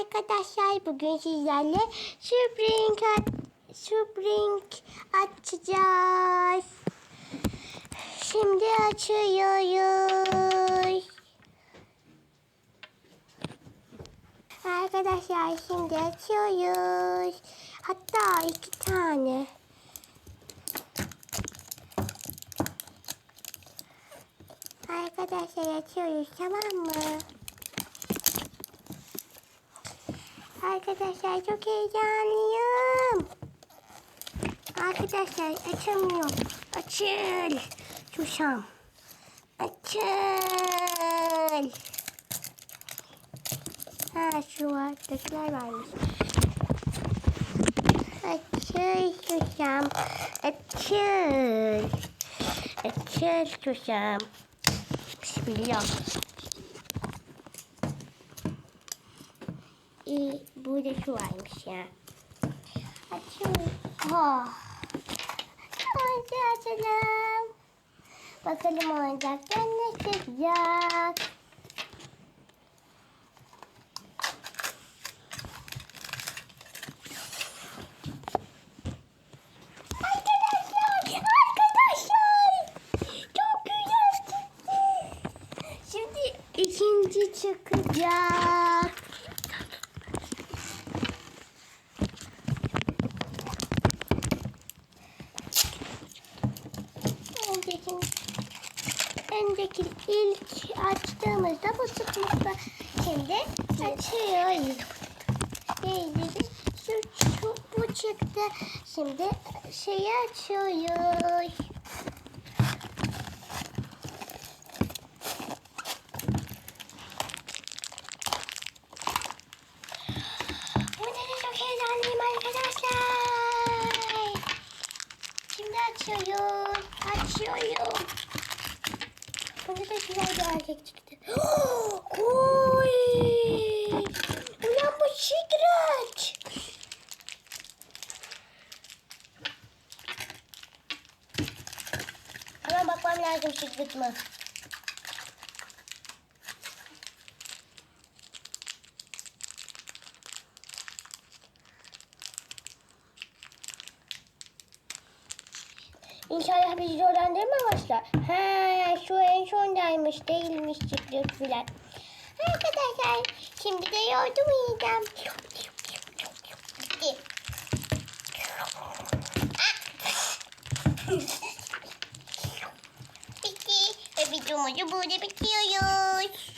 arkadaşlar. Bugün sizlerle Spring, Spring açacağız. Şimdi açıyoruz. Arkadaşlar şimdi açıyoruz. Hatta iki tane. Arkadaşlar açıyoruz tamam mı? Arkadaşlar çok heyecanlıyım. Arkadaşlar açamıyorum. Açıl. Tuşam. Açıl. Ha şu alttakiler varmış. Açıl tuşam. Açıl. Açıl tuşam. Bismillah. İyi, burada şu varmış ya. Açıyorum. Oh. Hadi açalım. Bakalım oyuncaklar ne çıkacak. Arkadaşlar, arkadaşlar. Çok güzel çıktı. Şimdi ikinci çıkacak. Önceki, önceki ilk açtığımızda bu çıkmıştı. Şimdi açıyoruz. Neydi? Şu, şu, bu çıktı. Şimdi şeyi açıyoruz. Arkadaşlar. Şimdi açıyorum. Açıyorum. Bunda da güzel bir erkek çıktı. Koy. Ulan bu secret. Hemen bakmam lazım secret mı? İnşallah bizi zorlandırmamışlar. Ha, şu en sondaymış değilmiş çıkıyor filan. Arkadaşlar şimdi de yoğurdumu yiyeceğim. Bitti. Bitti. Videomuzu burada bitiriyoruz.